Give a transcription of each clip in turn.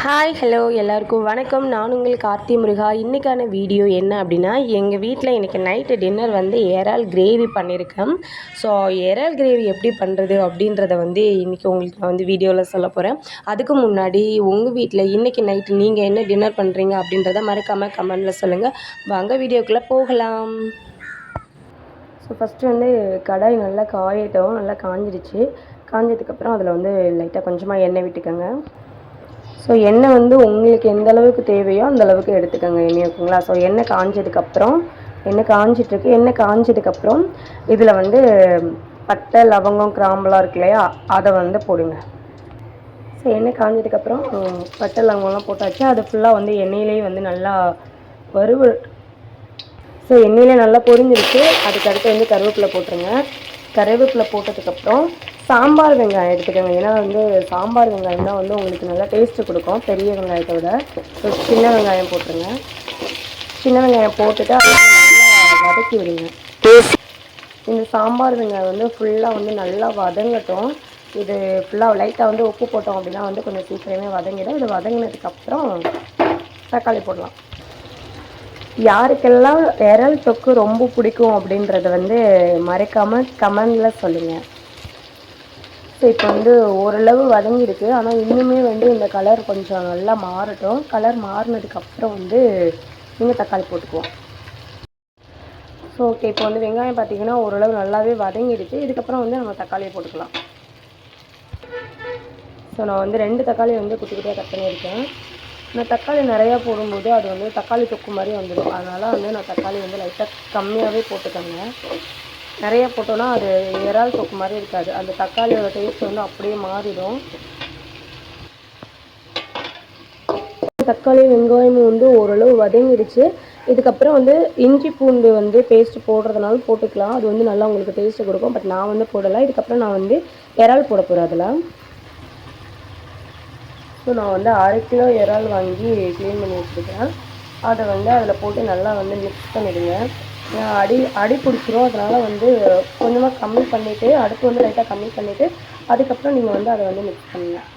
Hi hello எல்லாருக்கும் வணக்கம். நான் உங்கள் கார்த்தி முருகா. இன்றைக்கான வீடியோ என்ன அப்படின்னா எங்கள் வீட்டில் இன்றைக்கி நைட்டு டின்னர் வந்து இறால் கிரேவி பண்ணியிருக்கேன் ஸோ இறால் கிரேவி எப்படி பண்ணுறது அப்படின்றத வந்து இன்றைக்கி உங்களுக்கு நான் வந்து வீடியோவில் சொல்ல போகிறேன் அதுக்கு முன்னாடி உங்கள் வீட்டில் இன்றைக்கி நைட்டு நீங்கள் என்ன டின்னர் பண்ணுறீங்க அப்படின்றத மறக்காமல் கமெண்டில் சொல்லுங்கள் வாங்க வீடியோக்குள்ளே போகலாம். ஸோ ஃபஸ்ட்டு வந்து கடாய் நல்லா காயட்டும். நல்லா காஞ்சிடுச்சு காஞ்சதுக்கப்புறம் அதில் வந்து லைட்டாக கொஞ்சமாக எண்ணெய் விட்டுக்கோங்க. ஸோ எண்ணெய் வந்து உங்களுக்கு எந்த அளவுக்கு தேவையோ அந்த அளவுக்கு எடுத்துக்கோங்க எண்ணெய் ஓகேங்களா ஸோ எண்ணெய் காஞ்சதுக்கப்புறம் எண்ணெய் காஞ்சிட்ருக்கு எண்ணெய் காஞ்சதுக்கப்புறம் இதில் வந்து பட்டை லவங்கம் கிராம்பெலாம் இருக்கு இல்லையா? அதை வந்து போடுங்க. ஸோ எண்ணெய் காஞ்சதுக்கப்புறம் பட்டை லவங்கம்லாம் போட்டாச்சு. அது ஃபுல்லாக வந்து எண்ணெயிலேயே வந்து நல்லா வறுவ ஸோ எண்ணெயிலே நல்லா பொரிஞ்சிருக்கு அதுக்கு அடுத்து வந்து கருவேப்பிலை போட்டுருங்க. கருவேப்பிலை போட்டதுக்கப்புறம் சாம்பார் வெங்காயம் எடுத்துக்கோங்க. ஏன்னா வந்து சாம்பார் வெங்காயம் தான் வந்து உங்களுக்கு நல்லா டேஸ்ட்டு கொடுக்கும். பெரிய வெங்காயத்தை விட. ஸோ சின்ன வெங்காயம் போட்டுருங்க. சின்ன வெங்காயம் போட்டுட்டு அதை நல்லா வதக்கி விடுங்க. இந்த சாம்பார் வெங்காயம் வந்து ஃபுல்லாக வந்து நல்லா வதங்கட்டும். இது ஃபுல்லாக லைட்டாக வந்து உப்பு போட்டோம் அப்படின்னா வந்து கொஞ்சம் சீக்கிரமே வதங்கிடும். இது வதங்கினதுக்கப்புறம் தக்காளி போடலாம். யாருக்கெல்லாம் இறல் தொக்கு ரொம்ப பிடிக்கும் அப்படின்றத வந்து மறைக்காமல் கமெண்டில் சொல்லுங்கள் ஸோ இப்போ வந்து ஓரளவு வதங்கியிருக்கு. ஆனால் இன்னுமே வந்து இந்த கலர் கொஞ்சம் நல்லா மாறட்டும். கலர் மாறினதுக்கப்புறம் வந்து நீங்கள் தக்காளி போட்டுக்குவோம். ஸோ ஓகே இப்போ வந்து வெங்காயம் பார்த்தீங்கன்னா ஓரளவு நல்லாவே வதங்கிடுச்சு இதுக்கப்புறம் வந்து நம்ம தக்காளியை போட்டுக்கலாம். ஸோ நான் வந்து ரெண்டு தக்காளி வந்து குட்டி குட்டியாக கட் பண்ணியிருக்கேன். நான் தக்காளி நிறையா போடும்போது அது வந்து தக்காளி தொக்கு மாதிரி வந்துடும். அதனால் வந்து நான் தக்காளி வந்து லைட்டாக கம்மியாகவே போட்டுக்கோங்க. நிறைய போட்டோன்னா அது இறால் தொக்கு மாதிரி இருக்காது. அந்த தக்காளியோட டேஸ்ட் வந்து அப்படியே மாறிடும். தக்காளி வெங்காயமும் வந்து ஓரளவு வதங்கிடுச்சு. இதுக்கப்புறம் வந்து இஞ்சி பூண்டு வந்து பேஸ்ட் போடுறதுனால போட்டுக்கலாம். அது வந்து நல்லா உங்களுக்கு டேஸ்ட்டு கொடுக்கும். பட் நான் வந்து போடலை. இதுக்கப்புறம் நான் வந்து இறால் போட போகிறேன் அதில். ஸோ நான் வந்து அரை கிலோ இறால் வாங்கி க்ளீன் பண்ணி வச்சுருக்கேன் அதை வந்து அதில் போட்டு நல்லா வந்து மிக்ஸ் பண்ணிவிடுங்க அடி அடி பிடிச்சிரும். அதனால் வந்து கொஞ்சமாக கம்மி பண்ணிவிட்டு அடுப்பு வந்து லைட்டாக கம்மி பண்ணிவிட்டு அதுக்கப்புறம் நீங்கள் வந்து அதை வந்து மிக்ஸ் பண்ணுங்கள்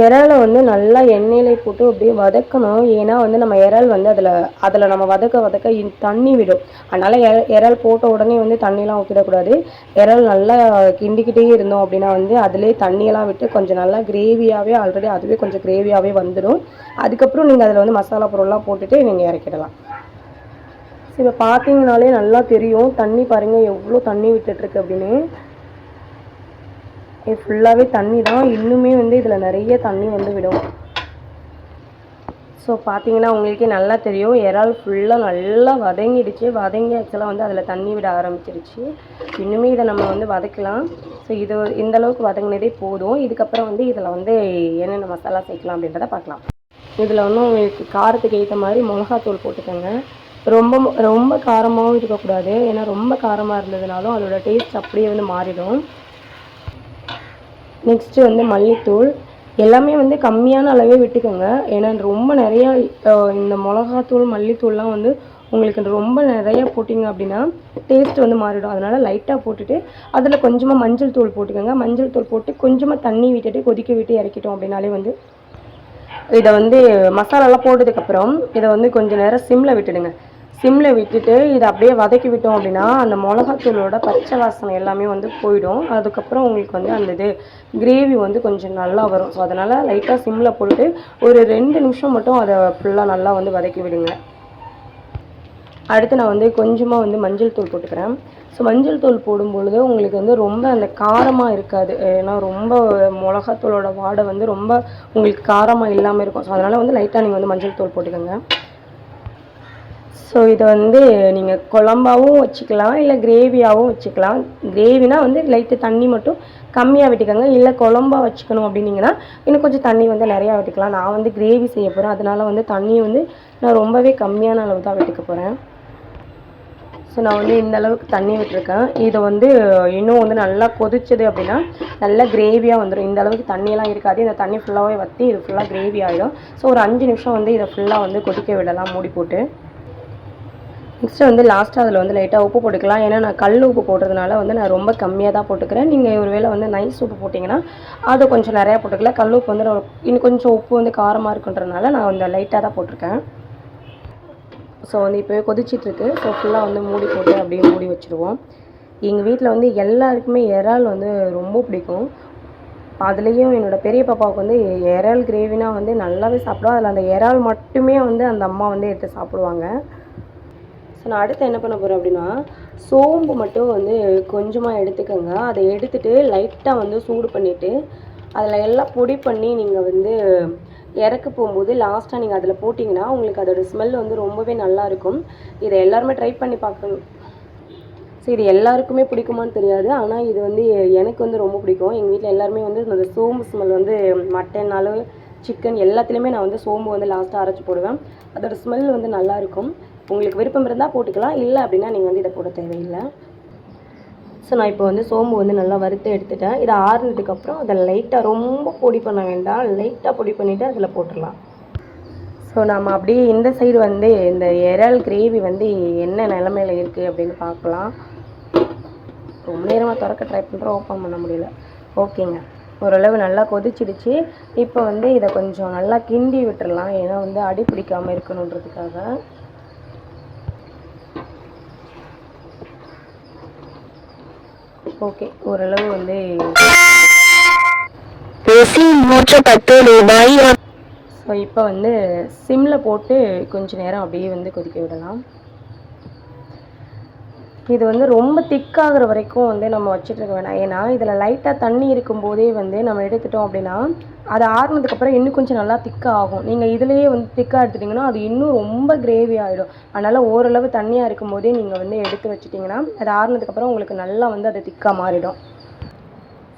இறாலை வந்து நல்லா எண்ணெயிலே போட்டு அப்படியே வதக்கணும். ஏன்னா வந்து நம்ம இறால் வந்து அதில் அதில் நம்ம வதக்க வதக்க தண்ணி விடும். அதனால் இறால் போட்ட உடனே வந்து தண்ணியெலாம் ஊற்றிடக்கூடாது இறால் நல்லா கிண்டிக்கிட்டே இருந்தோம் அப்படின்னா வந்து அதிலே தண்ணியெல்லாம் விட்டு கொஞ்சம் நல்லா கிரேவியாகவே ஆல்ரெடி அதுவே கொஞ்சம் கிரேவியாகவே வந்துடும். அதுக்கப்புறம் நீங்கள் அதில் வந்து மசாலா பொருள்லாம் போட்டுட்டு நீங்கள் இறக்கிடலாம். இப்போ பார்த்தீங்கனாலே நல்லா தெரியும். தண்ணி பாருங்கள் எவ்வளோ தண்ணி விட்டுட்ருக்கு அப்படின்னு. இது ஃபுல்லாகவே தண்ணி தான். இன்னுமே வந்து இதில் நிறைய தண்ணி வந்து விடும். ஸோ பார்த்தீங்கன்னா உங்களுக்கே நல்லா தெரியும். இறால் ஃபுல்லாக நல்லா வதங்கிடுச்சு. வதங்கி ஆக்சுவலாக வந்து அதில் தண்ணி விட ஆரம்பிச்சிருச்சு. இன்னுமே இதை நம்ம வந்து வதக்கலாம். ஸோ இது இந்த அளவுக்கு வதங்கினதே போதும். இதுக்கப்புறம் வந்து இதில் வந்து என்னென்ன மசாலா சேர்க்கலாம் அப்படின்றத பார்க்கலாம். இதில் வந்து உங்களுக்கு காரத்துக்கு ஏற்ற மாதிரி மிளகாத்தூள் போட்டுக்கோங்க. ரொம்ப ரொம்ப காரமாகவும் இருக்கக்கூடாது. ஏன்னா ரொம்ப காரமாக இருந்ததுனாலும் அதோட டேஸ்ட் அப்படியே வந்து மாறிடும். நெக்ஸ்ட்டு வந்து மல்லித்தூள். எல்லாமே வந்து கம்மியான அளவே விட்டுக்கோங்க. ஏன்னா ரொம்ப நிறையா இந்த மிளகாத்தூள் மல்லித்தூள்லாம் வந்து உங்களுக்கு ரொம்ப நிறையா போட்டிங்க அப்படின்னா டேஸ்ட் வந்து மாறிடும். அதனால் லைட்டாக போட்டுட்டு அதில் கொஞ்சமாக மஞ்சள் தூள் போட்டுக்கோங்க. மஞ்சள் தூள் போட்டு கொஞ்சமாக தண்ணி விட்டுட்டு கொதிக்க விட்டு இறக்கிட்டோம் அப்படின்னாலே வந்து இதை வந்து மசாலாலாம் போட்டதுக்கப்புறம் இதை வந்து கொஞ்சம் நேரம் சிம்மில் விட்டுடுங்க. சிம்மில் விட்டுட்டு இதை அப்படியே வதக்கி விட்டோம் அப்படின்னா அந்த மிளகாத்தூளோட பச்சை வாசனை எல்லாமே வந்து போயிடும். அதுக்கப்புறம் உங்களுக்கு வந்து அந்த இது கிரேவி வந்து கொஞ்சம் நல்லா வரும். ஸோ அதனால் லைட்டாக சிம்மில் போட்டு ஒரு ரெண்டு நிமிஷம் மட்டும் அதை ஃபுல்லாக நல்லா வந்து வதக்கி விடுங்க. அடுத்து நான் வந்து கொஞ்சமாக வந்து மஞ்சள் தூள் போட்டுக்கிறேன். ஸோ மஞ்சள் தூள் போடும்பொழுது உங்களுக்கு வந்து ரொம்ப அந்த காரமாக இருக்காது. ஏன்னா ரொம்ப மிளகாத்தூளோட வாடை வந்து ரொம்ப உங்களுக்கு காரமாக இல்லாமல் இருக்கும். ஸோ அதனால் வந்து லைட்டாக நீங்கள் வந்து மஞ்சள் தூள் போட்டுக்கோங்க. ஸோ இதை வந்து நீங்கள் குழம்பாகவும் வச்சுக்கலாம் இல்லை கிரேவியாகவும் வச்சுக்கலாம். கிரேவினா வந்து லைட்டு தண்ணி மட்டும் கம்மியாக விட்டுக்கோங்க. இல்லை குழம்பா வச்சுக்கணும் அப்படின்னீங்கன்னா இன்னும் கொஞ்சம் தண்ணி வந்து நிறையா விட்டுக்கலாம். நான் வந்து கிரேவி செய்ய போகிறேன் அதனால் வந்து தண்ணியை வந்து நான் ரொம்பவே கம்மியான அளவு தான் விட்டுக்க போகிறேன் ஸோ நான் வந்து இந்த அளவுக்கு தண்ணி விட்டுருக்கேன். இதை வந்து இன்னும் வந்து நல்லா கொதிச்சது அப்படின்னா நல்லா கிரேவியாக வந்துடும் இந்த அளவுக்கு தண்ணியெல்லாம் இருக்காது. இந்த தண்ணி ஃபுல்லாகவே வற்றி இது ஃபுல்லாக கிரேவி ஆகிடும் ஸோ ஒரு அஞ்சு நிமிஷம் வந்து இதை ஃபுல்லாக வந்து கொதிக்க விடலாம். மூடி போட்டு. நெக்ஸ்ட்டு வந்து லாஸ்ட்டாக அதில் வந்து லைட்டாக உப்பு போட்டுக்கலாம். ஏன்னா நான் கல் உப்பு போடுறதுனால வந்து நான் ரொம்ப கம்மியாக தான் போட்டுக்கிறேன். நீங்கள் ஒருவேளை வந்து நைஸ் உப்பு போட்டிங்கன்னா அதை கொஞ்சம் நிறையா போட்டுக்கலாம். கல் உப்பு வந்து இன்னும் கொஞ்சம் உப்பு வந்து காரமாக இருக்குன்றதுனால நான் வந்து லைட்டாக தான் போட்டிருக்கேன். ஸோ வந்து இப்போவே கொதிச்சிட்ருக்கு ஸோ ஃபுல்லாக வந்து மூடி போட்டு அப்படியே மூடி வச்சுருவோம். எங்கள் வீட்டில் வந்து எல்லாருக்குமே இறால் வந்து ரொம்ப பிடிக்கும். அதுலேயும் என்னோடய பெரிய பாப்பாவுக்கு வந்து இறால் கிரேவினா வந்து நல்லாவே சாப்பிடுவோம் அதில் அந்த இறால் மட்டுமே வந்து அந்த அம்மா வந்து எடுத்து சாப்பிடுவாங்க. ஸோ நான் அடுத்து என்ன பண்ண போகிறேன் அப்படின்னா சோம்பு மட்டும் வந்து கொஞ்சமாக எடுத்துக்கோங்க. அதை எடுத்துகிட்டு லைட்டாக வந்து சூடு பண்ணிவிட்டு அதில் எல்லாம் பொடி பண்ணி நீங்கள் வந்து இறக்க போகும்போது லாஸ்ட்டாக நீங்கள் அதில் போட்டிங்கன்னா உங்களுக்கு அதோடய ஸ்மெல் வந்து ரொம்பவே நல்லாயிருக்கும் இதை எல்லாருமே ட்ரை பண்ணி பார்க்கணும். ஸோ இது எல்லாருக்குமே பிடிக்குமான்னு தெரியாது. ஆனால் இது வந்து எனக்கு வந்து ரொம்ப பிடிக்கும். எங்கள் வீட்டில் எல்லாருமே வந்து இந்த சோம்பு ஸ்மெல் வந்து மட்டன்னாலும் சிக்கன் எல்லாத்துலேயுமே நான் வந்து சோம்பு வந்து லாஸ்ட்டாக அரைச்சி போடுவேன். அதோடய ஸ்மெல் வந்து நல்லாயிருக்கும் உங்களுக்கு விருப்பம் இருந்தால் போட்டுக்கலாம். இல்லை அப்படின்னா நீங்கள் வந்து இதை போட தேவையில்லை. ஸோ நான் இப்போ வந்து சோம்பு வந்து நல்லா வறுத்து எடுத்துட்டேன். இதை ஆறுனதுக்கப்புறம் அதை லைட்டாக ரொம்ப பொடி பண்ண வேண்டாம். லைட்டாக பொடி பண்ணிவிட்டு அதில் போட்டுடலாம். ஸோ நம்ம அப்படியே இந்த சைடு வந்து இந்த இறால் கிரேவி வந்து என்ன நிலமையில இருக்குது அப்படின்னு பார்க்கலாம். ரொம்ப நேரமாக திறக்க ட்ரை பண்ணுறோம் ஓப்பன் பண்ண முடியல. ஓகேங்க ஓரளவு நல்லா கொதிச்சிடுச்சு. இப்போ வந்து இதை கொஞ்சம் நல்லா கிண்டி விட்டுறலாம். ஏன்னா வந்து அடி பிடிக்காமல் இருக்கணுன்றதுக்காக. ஓகே ஓரளவு வந்து நூற்று பத்து ரூபாய். ஸோ இப்போ வந்து சிம்மில் போட்டு கொஞ்ச நேரம் அப்படியே வந்து கொதிக்க விடலாம். இது வந்து ரொம்ப திக்காகிற வரைக்கும் வந்து நம்ம வச்சுட்டு இருக்க வேணாம். ஏன்னா இதில் லைட்டாக தண்ணி இருக்கும்போதே வந்து நம்ம எடுத்துட்டோம் அப்படின்னா அது ஆறுனதுக்கப்புறம் இன்னும் கொஞ்சம் நல்லா திக்காக ஆகும். நீங்கள் இதுலேயே வந்து திக்காக எடுத்துட்டிங்கன்னா அது இன்னும் ரொம்ப கிரேவி ஆகிடும் அதனால் ஓரளவு தண்ணியாக இருக்கும்போதே நீங்கள் வந்து எடுத்து வச்சிட்டிங்கன்னா அது ஆறுனதுக்கப்புறம் உங்களுக்கு நல்லா வந்து அது திக்காக மாறிடும்.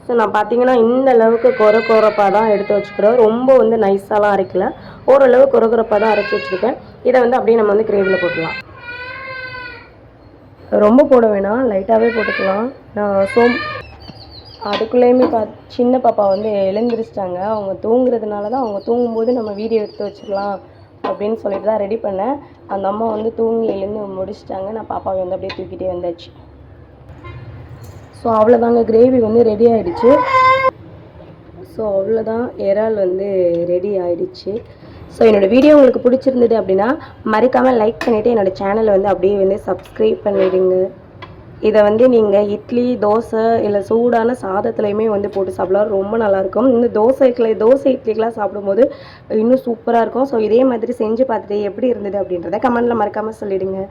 ஸோ நான் பார்த்தீங்கன்னா இந்த அளவுக்கு கொர கொரப்பாக தான் எடுத்து வச்சுக்கிறோம் ரொம்ப வந்து நைஸாலாம் அரைக்கல. ஓரளவு கொர கொரப்பாக தான் அரைச்சி வச்சுருக்கேன். இதை வந்து அப்படியே நம்ம வந்து கிரேவியில் போட்டுக்கலாம் ரொம்ப போட வேணாம் லைட்டாகவே போட்டுக்கலாம். நான் சோம் அதுக்குள்ளேயுமே பா சின்ன பாப்பா வந்து எழுந்திரிச்சிட்டாங்க. அவங்க தூங்குறதுனால தான் அவங்க தூங்கும்போது நம்ம வீடியோ எடுத்து வச்சுக்கலாம் அப்படின்னு சொல்லிட்டு தான் ரெடி பண்ணேன். அந்த அம்மா வந்து தூங்கி எழுந்து முடிச்சிட்டாங்க. நான் பாப்பாவை வந்து அப்படியே தூக்கிட்டே வந்தாச்சு. ஸோ அவ்வளோதாங்க கிரேவி வந்து ரெடி ஆகிடுச்சு ஸோ அவ்வளோதான் இறால் வந்து ரெடி ஆகிடுச்சு ஸோ என்னோடய வீடியோ உங்களுக்கு பிடிச்சிருந்தது அப்படின்னா மறக்காமல் லைக் பண்ணிவிட்டு என்னோடய சேனலை வந்து அப்படியே வந்து சப்ஸ்கிரைப் பண்ணிவிடுங்க இதை வந்து நீங்கள் இட்லி தோசை இல்லை சூடான சாதத்துலையுமே வந்து போட்டு சாப்பிடலாம். ரொம்ப நல்லாயிருக்கும். இந்த தோசைக்குள்ள தோசை இட்லிக்கெலாம் சாப்பிடும்போது இன்னும் சூப்பராக இருக்கும். ஸோ இதே மாதிரி செஞ்சு பார்த்துட்டு எப்படி இருந்தது அப்படின்றத கமெண்டில் மறக்காமல் சொல்லிவிடுங்க